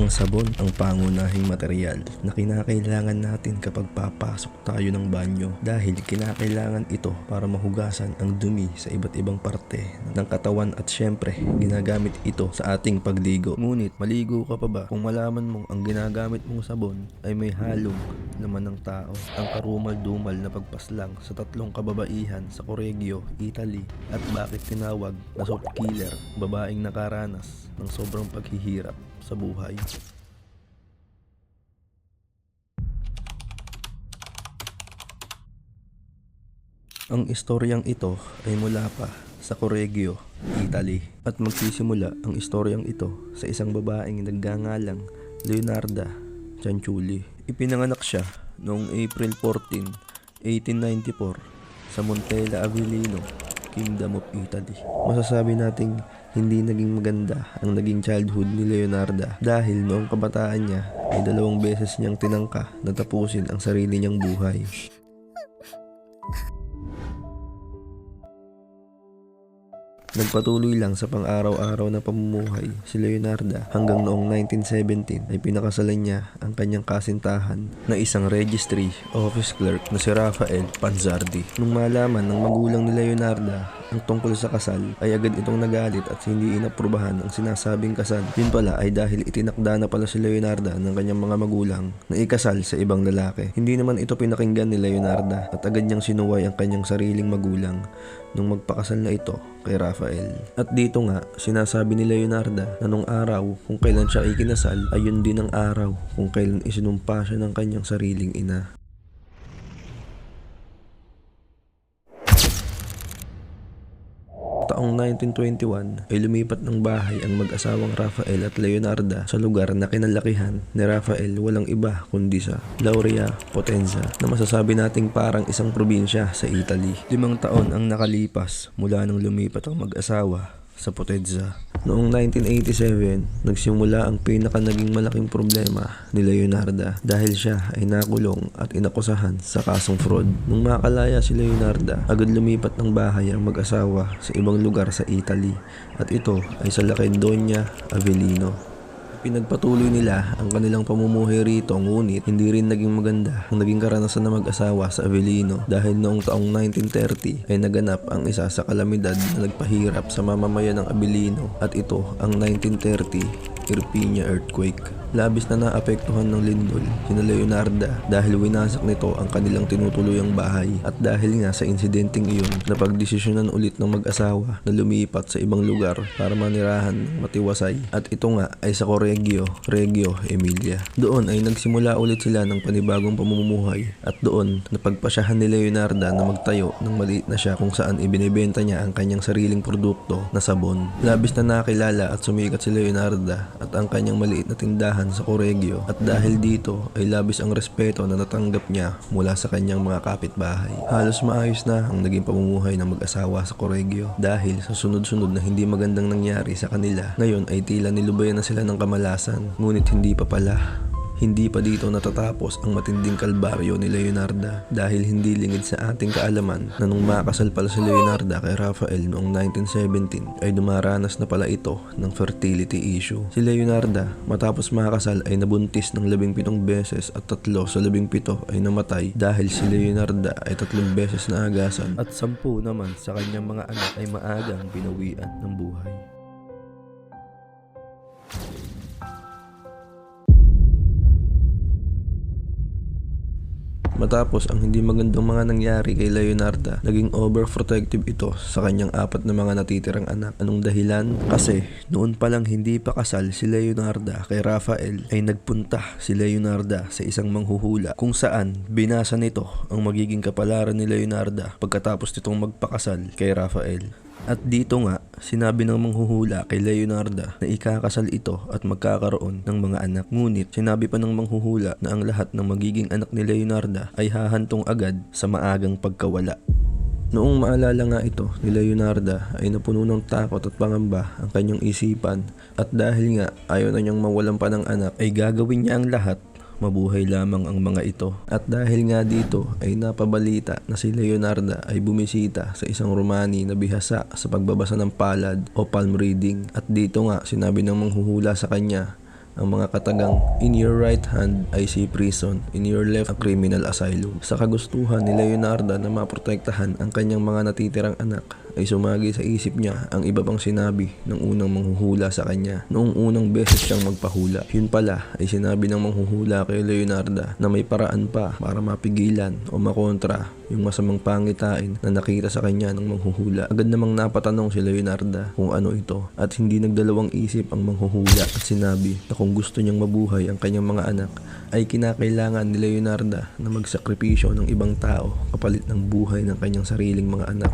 Ang sabon ang pangunahing material na kinakailangan natin kapag papasok tayo ng banyo dahil kinakailangan ito para mahugasan ang dumi sa iba't ibang parte ng katawan at syempre ginagamit ito sa ating pagligo. Ngunit maligo ka pa ba kung malaman mong ang ginagamit mong sabon ay may halong laman ng tao? Ang karumal-dumal na pagpaslang sa tatlong kababaihan sa Correggio, Italy at bakit tinawag na soft killer, babaeng nakaranas ng sobrang paghihirap sa buhay. Ang istoryang ito ay mula pa sa Correggio, Italy at magsisimula ang istoryang ito sa isang babaeng nagngangalang Leonarda Cianciulli. Ipinanganak siya noong April 14, 1894 sa Montella Avellino, Kingdom of Italy. Masasabi nating hindi naging maganda ang naging childhood ni Leonarda dahil noong kabataan niya ay dalawang beses niyang tinangka na tapusin ang sarili niyang buhay. Nagpatuloy lang sa pang-araw-araw na pamumuhay si Leonarda hanggang noong 1917 ay pinakasalan niya ang kanyang kasintahan na isang registry office clerk na si Rafael Panzardi. Nung malaman ng magulang ni Leonarda ang tungkol sa kasal ay agad itong nagalit at hindi inaprubahan ang sinasabing kasal. Yun pala ay dahil itinakda na pala si Leonarda ng kanyang mga magulang na ikasal sa ibang lalaki. Hindi naman ito pinakinggan ni Leonarda at agad niyang sinuway ang kanyang sariling magulang nung magpakasal na ito kay Rafael. At dito nga, sinasabi ni Leonarda na nung araw kung kailan siya ikinasal ay yun din ang araw kung kailan isinumpa siya ng kanyang sariling ina. Taong 1921 ay lumipat ng bahay ang mag-asawang Rafael at Leonarda sa lugar na kinalakihan ni Rafael walang iba kundi sa Lauria Potenza na masasabi nating parang isang probinsya sa Italy. Limang taon ang nakalipas mula nang lumipat ang mag-asawa sa Potenza. Noong 1987, nagsimula ang pinaka naging malaking problema ni Leonarda dahil siya ay nakulong at inakusahan sa kasong fraud. Nung makalaya si Leonarda, agad lumipat ng bahay ang mag-asawa sa ibang lugar sa Italy at ito ay sa Lacandonia, Avellino. Pinagpatuloy nila ang kanilang pamumuhay rito ngunit hindi rin naging maganda ang naging karanasan na mag-asawa sa Avellino dahil noong taong 1930 ay naganap ang isa sa kalamidad na nagpahirap sa mamamayan ng Avellino at ito ang 1930 Irpinia earthquake. Labis na naapektuhan ng lindol sina Leonarda dahil winasak nito ang kanilang tinutuluyang bahay at dahil nga sa insidenteng iyon napagdesisyonan ulit ng mag-asawa na lumipat sa ibang lugar para manirahan ng matiwasay at ito nga ay sa Correggio, Reggio Emilia. Doon ay nagsimula ulit sila ng panibagong pamumuhay at doon napagpasyahan ni Leonarda na magtayo ng maliit na siya kung saan ibinebenta niya ang kanyang sariling produkto na sabon. Labis na nakilala at sumikat si Leonarda at ang kanyang maliit na tindahan sa Correggio at dahil dito ay labis ang respeto na natanggap niya mula sa kanyang mga kapitbahay. Halos maayos na ang naging pamumuhay ng mag-asawa sa Correggio dahil sa sunod-sunod na hindi magandang nangyari sa kanila. Ngayon ay tila nilubayan na sila ng kamalasan ngunit hindi pa pala. Hindi pa dito natatapos ang matinding kalbaryo ni Leonarda dahil hindi lingid sa ating kaalaman na nung makasal pala si Leonarda kay Rafael noong 1917 ay dumaranas na pala ito ng fertility issue. Si Leonarda matapos makasal ay nabuntis ng labing pitong beses at tatlo sa labing pito ay namatay dahil si Leonarda ay tatlong beses na agasan at sampu naman sa kanyang mga anak ay maagang binawian ng buhay. Matapos ang hindi magandang mga nangyari kay Leonarda, naging overprotective ito sa kanyang apat na mga natitirang anak. Anong dahilan? Kasi noon pa lang hindi pa kasal si Leonarda kay Rafael ay nagpunta si Leonarda sa isang manghuhula kung saan binasa nito ang magiging kapalaran ni Leonarda pagkatapos nitong magpakasal kay Rafael. At dito nga, sinabi ng manghuhula kay Leonarda na ikakasal ito at magkakaroon ng mga anak. Ngunit sinabi pa ng manghuhula na ang lahat ng magiging anak ni Leonarda ay hahantong agad sa maagang pagkawala. Noong maalala nga ito ni Leonarda ay napuno ng takot at pangamba ang kanyang isipan at dahil nga ayaw na niyang mawalan pa ng anak ay gagawin niya ang lahat mabuhay lamang ang mga ito. At dahil nga dito ay napabalita na si Leonarda ay bumisita sa isang Romani na bihasa sa pagbabasa ng palad o palm reading. At dito nga sinabi ng manghuhula sa kanya ang mga katagang in your right hand ay si prison, in your left a criminal asylum. Sa kagustuhan ni Leonardo na maprotektahan ang kanyang mga natitirang anak ay sumagi sa isip niya ang iba pang sinabi ng unang manghuhula sa kanya noong unang beses siyang magpahula. Yun pala ay sinabi ng manghuhula kay Leonardo na may paraan pa para mapigilan o makontra yung masamang pangitain na nakita sa kanya ng manghuhula. Agad namang napatanong si Leonardo kung ano ito at hindi nagdalawang isip ang manghuhula at sinabi na kung gusto niyang mabuhay ang kanyang mga anak ay kinakailangan ni Leonardo na magsakripisyo ng ibang tao kapalit ng buhay ng kanyang sariling mga anak.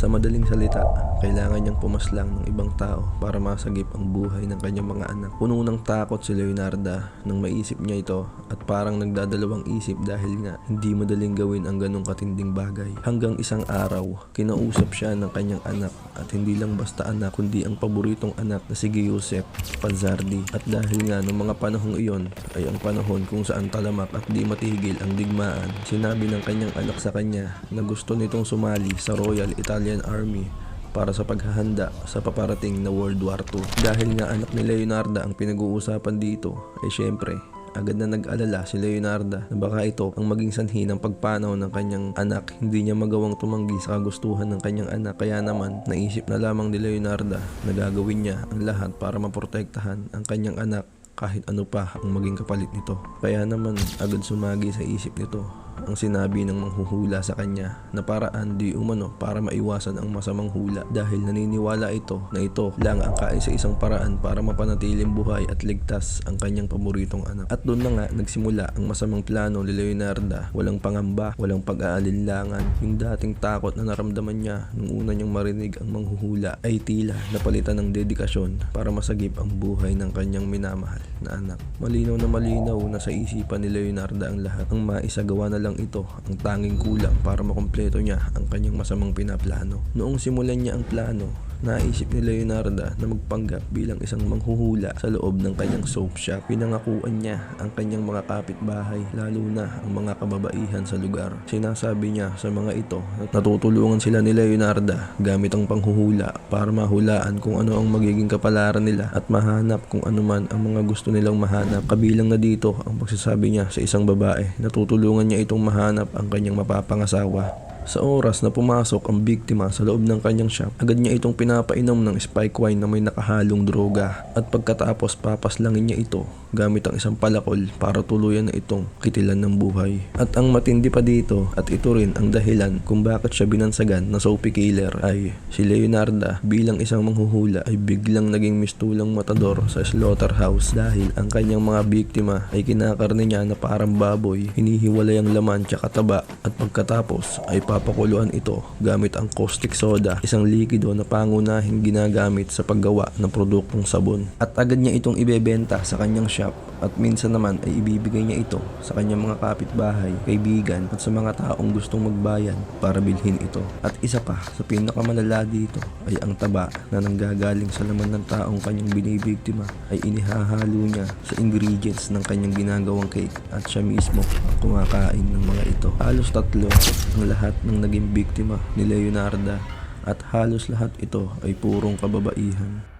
Sa madaling salita, kailangan niyang pumaslang ng ibang tao para masagip ang buhay ng kanyang mga anak. Puno ng takot si Leonardo nang maisip niya ito at parang nagdadalawang isip dahil nga hindi madaling gawin ang ganong katinding bagay. Hanggang isang araw, kinausap siya ng kanyang anak at hindi lang basta anak kundi ang paboritong anak na si Giuseppe Panzardi. At dahil nga noong mga panahong iyon ay ang panahon kung saan talamak at di matigil ang digmaan, sinabi ng kanyang anak sa kanya na gusto nitong sumali sa Royal Italian Army para sa paghahanda sa paparating na World War II. Dahil nga anak ni Leonardo ang pinag-uusapan dito, ay syempre, agad na nag-alala si Leonardo na baka ito ang maging sanhi ng pagpanaw ng kanyang anak. Hindi niya magawang tumanggi sa kagustuhan ng kanyang anak. Kaya naman, naisip na lamang ni Leonardo na gagawin niya ang lahat para maprotektahan ang kanyang anak kahit ano pa ang maging kapalit nito. Kaya naman agad sumagi sa isip nito ang sinabi ng manghuhula sa kanya na paraan di umano para maiwasan ang masamang hula dahil naniniwala ito na ito lang ang kaisa isang paraan para mapanatiling buhay at ligtas ang kanyang paboritong anak. At doon na nga nagsimula ang masamang plano ni Leonardo. Walang pangamba, walang pag-aalinlangan. Yung dating takot na naramdaman niya nung una niyang marinig ang manghuhula ay tila napalitan ng dedikasyon para masagip ang buhay ng kanyang minamahal na anak. Malinaw na malinaw na sa isipan ni Leonardo ang lahat. Ang maisagawa na lang ito ang tanging kulang para makompleto niya ang kanyang masamang pinaplano. Noong simulan niya ang plano, naisip ni Leonardo na magpanggap bilang isang manghuhula sa loob ng kanyang soap shop. Pinangakuan niya ang kanyang mga kapitbahay, lalo na ang mga kababaihan sa lugar. Sinasabi niya sa mga ito na natutulungan sila ni Leonardo gamit ang panghuhula para mahulaan kung ano ang magiging kapalaran nila at mahanap kung ano man ang mga gusto nilang mahanap. Kabilang na dito ang pagsasabi niya sa isang babae. Natutulungan niya itong mahanap ang kanyang mapapangasawa. Sa oras na pumasok ang biktima sa loob ng kanyang shop, agad niya itong pinapainom ng spike wine na may nakahalong droga. At pagkatapos papaslangin niya ito gamit ang isang palakol para tuluyan na itong kitilan ng buhay. At ang matindi pa dito at ito rin ang dahilan kung bakit siya binansagan na Sophie Killer ay si Leonardo bilang isang manghuhula ay biglang naging mistulang matador sa slaughterhouse dahil ang kanyang mga biktima ay kinakarne niya na parang baboy, hinihiwalay ang laman tsaka taba at pagkatapos ay papakuluan ito gamit ang caustic soda, isang likido na pangunahing ginagamit sa paggawa ng produktong sabon. At agad niya itong ibebenta sa kanyang shop at minsan naman ay ibibigay niya ito sa kanyang mga kapitbahay, kaibigan at sa mga taong gustong magbayan para bilhin ito. At isa pa sa pinakamalala dito ay ang taba na nanggagaling sa laman ng taong kanyang binibiktima ay inihahalo niya sa ingredients ng kanyang ginagawang cake at siya mismo kumakain ng mga ito. Halos tatlo ang lahat ng naging biktima ni Leonardo at halos lahat ito ay purong kababaihan.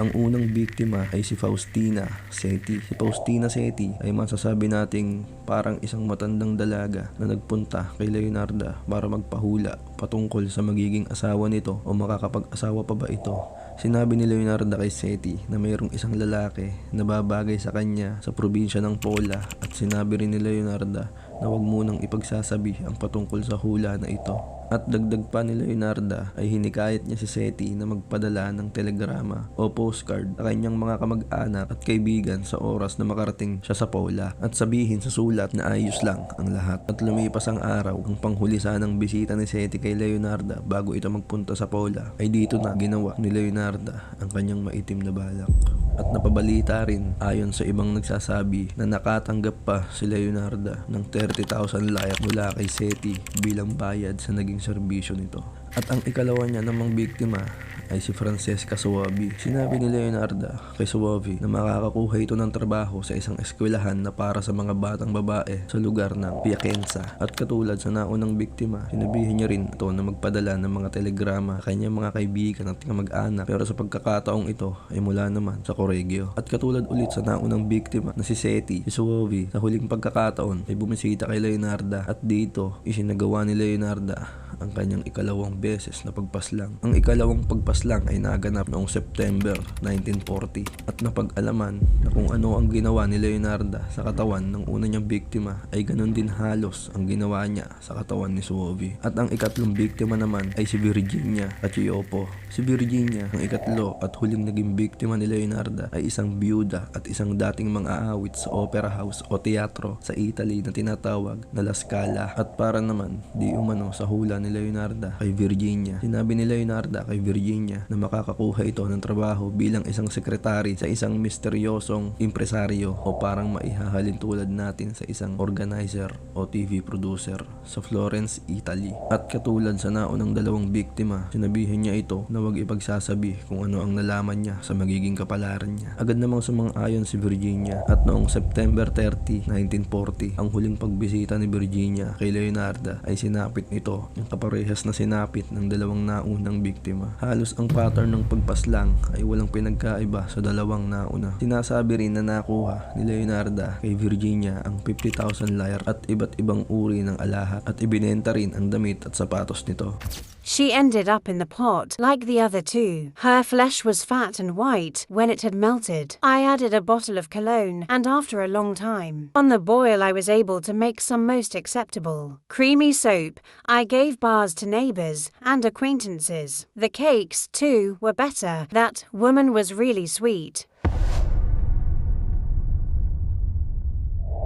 Ang unang biktima ay si Faustina Seti. Si Faustina Seti ay masasabi nating parang isang matandang dalaga na nagpunta kay Leonardo para magpahula patungkol sa magiging asawa nito o makakapag-asawa pa ba ito. Sinabi ni Leonardo kay Seti na mayroong isang lalaki na babagay sa kanya sa probinsya ng Pola at sinabi rin ni Leonardo na huwag munang ipagsasabi ang patungkol sa hula na ito. At dagdag pa ni Leonardo ay hinikayat niya si Seti na magpadala ng telegrama o postcard sa kanyang mga kamag-anak at kaibigan sa oras na makarating siya sa Pola at sabihin sa sulat na ayos lang ang lahat. At lumipas ang araw, ang panghuli sanang bisita ni Seti kay Leonardo bago ito magpunta sa Pola ay dito na ginawa ni Leonardo ang kanyang maitim na balak. At napabalita rin ayon sa ibang nagsasabi na nakatanggap pa si Leonardo ng 30,000 layak mula kay Seti bilang bayad sa naging serbisyo nito. At ang ikalawa niya namang biktima ay si Francesca Suavi. Sinabi ni Leonarda kay Suavi na makakakuha ito ng trabaho sa isang eskwelahan na para sa mga batang babae sa lugar ng Piacenza. At katulad sa naunang biktima, sinabihin niya rin ito na magpadala ng mga telegrama kanyang mga kaibigan at kamag-anak pero sa pagkakataong ito ay mula naman sa Corregio. At katulad ulit sa naunang biktima na si Seti, si Suavi, sa huling pagkakataon ay bumisita kay Leonarda at dito isinagawa ni Leonarda ang kanyang ikalawang beses na pagpaslang. Ang ikalawang pagpaslang ay naganap noong September 1940 at napag-alaman na kung ano ang ginawa ni Leonarda sa katawan ng una niyang biktima ay ganun din halos ang ginawa niya sa katawan ni Suovi. At ang ikatlong biktima naman ay si Virginia at Yopo. Si Virginia, ang ikatlo at huling naging biktima ni Leonarda ay isang byuda at isang dating mang-aawit sa opera house o teatro sa Italy na tinatawag na La Scala. At para naman, di umano sa hula ni Leonarda kay Virginia. Sinabi ni Leonarda kay Virginia na makakakuha ito ng trabaho bilang isang sekretary sa isang misteryosong impresaryo o parang maihahalin tulad natin sa isang organizer o TV producer sa Florence, Italy. At katulad sa naunang dalawang biktima, sinabihin niya ito na huwag ipagsasabi kung ano ang nalaman niya sa magiging kapalaran niya. Agad namang sumang-ayon si Virginia at noong September 30, 1940, ang huling pagbisita ni Virginia kay Leonarda ay sinapit nito yung kaparehas na sinapit ng dalawang naunang biktima. Halos ang pattern ng pagpaslang ay walang pinagkaiba sa dalawang nauna. Sinasabi rin na nakuha ni Leonarda kay Virginia ang 50,000 lyre at iba't ibang uri ng alahas at ibinenta rin ang damit at sapatos nito. She ended up in the pot, like the other two. Her flesh was fat and white when it had melted. I added a bottle of cologne, and after a long time, on the boil, I was able to make some most acceptable. Creamy soap, I gave bars to neighbors and acquaintances. The cakes, too, were better. That woman was really sweet.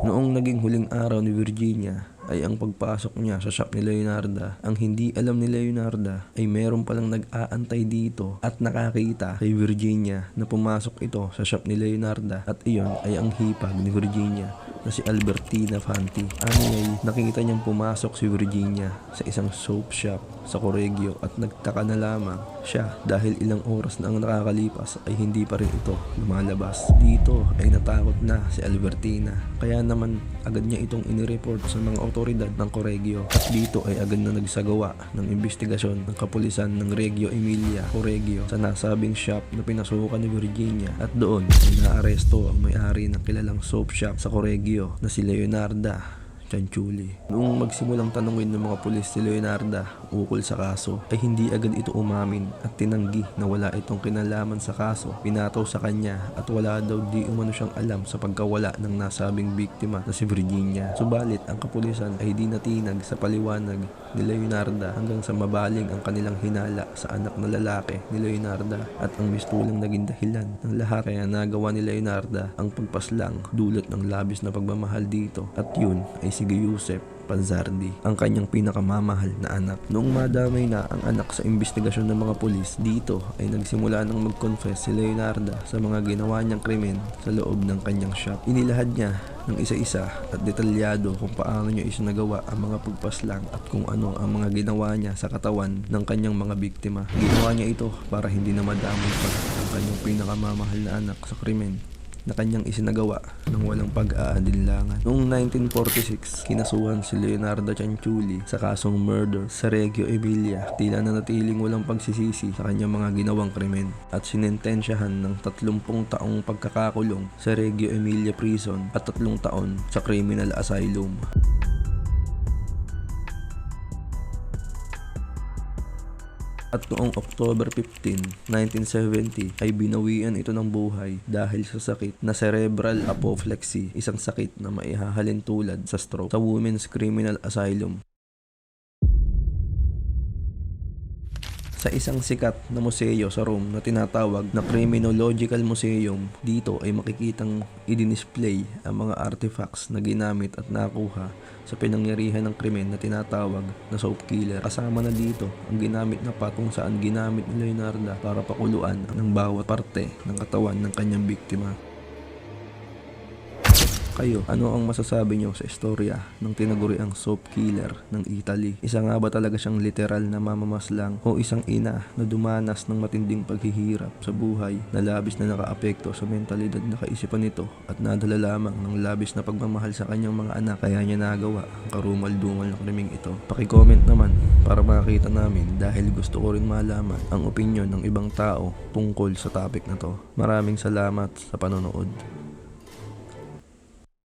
Noong naging huling araw ni Virginia ay ang pagpasok niya sa shop ni Leonarda. Ang hindi alam ni Leonarda ay meron palang nag-aantay dito at nakakita kay Virginia na pumasok ito sa shop ni Leonarda at iyon ay ang hipag ni Virginia na si Albertina Fanti. Ani ay nakita niyang pumasok si Virginia sa isang soap shop sa Corregio at nagtaka na lamang siya dahil ilang oras na ang nakakalipas ay hindi pa rin ito lumalabas. Dito ay natakot na si Albertina kaya naman agad niya itong inireport sa mga otoridad ng Corregio at dito ay agad na nagsagawa ng investigasyon ng kapulisan ng Reggio Emilia Corregio sa nasabing shop na pinasukan ni Virginia at doon ay naaresto ang may-ari ng kilalang soap shop sa Corregio na si Leonarda Chanchuli. Noong magsimulang tanungin ng mga pulis si Leonarda ukol sa kaso, ay hindi agad ito umamin at tinanggi na wala itong kinalaman sa kaso. Pinataw sa kanya at wala daw di umano siyang alam sa pagkawala ng nasabing biktima na si Virginia. Subalit ang kapulisan ay di natinag sa paliwanag ni Leonarda hanggang sa mabaling ang kanilang hinala sa anak na lalaki ni Leonarda at ang mistulang naging dahilan ng lahat. Kaya nagawa ni Leonarda ang pagpaslang dulot ng labis na pagmamahal dito at yun ay si Giuseppe Panzardi, ang kanyang pinakamamahal na anak. Noong madamay na ang anak sa investigasyon ng mga pulis, dito ay nagsimula nang mag-confess si Leonarda sa mga ginawa niyang krimen sa loob ng kanyang shop. Inilahad niya ng isa-isa at detalyado kung paano niya isinagawa ang mga pagpaslang at kung ano ang mga ginawa niya sa katawan ng kanyang mga biktima. Ginawa niya ito para hindi na madamay pa ang kanyang pinakamamahal na anak sa krimen na kanyang isinagawa ng walang pag-aadinlangan. Noong 1946, kinasuhan si Leonardo Cianciulli sa kasong murder sa Reggio Emilia. Tila na natiling walang pagsisisi sa kanyang mga ginawang krimen at sinentensyahan ng 30 taong pagkakakulong sa Reggio Emilia Prison at 3 taon sa Criminal Asylum. At noong October 15, 1970 ay binawian ito ng buhay dahil sa sakit na cerebral apoplexy, isang sakit na maihahalin tulad sa stroke sa Women's Criminal Asylum. Sa isang sikat na museo sa Rome na tinatawag na Criminological Museum, dito ay makikitang i-display ang mga artifacts na ginamit at nakuha sa pinangyarihan ng krimen na tinatawag na soap killer. Kasama na dito ang ginamit na pat kung saan ginamit ni Leonardo para pakuluan ng bawat parte ng katawan ng kanyang biktima. Kayo, ano ang masasabi nyo sa istorya ng tinaguriang soap killer ng Italy? Isa nga ba talaga siyang literal na mamamaslang o isang ina na dumanas ng matinding paghihirap sa buhay na labis na nakaapekto sa mentalidad na kaisipan nito at nadala lamang ng labis na pagmamahal sa kanyang mga anak kaya niya nagawa ang karumal-dumal na krimeng ito? Pakicomment naman para makita namin dahil gusto ko rin malaman ang opinion ng ibang tao tungkol sa topic na to. Maraming salamat sa panonood.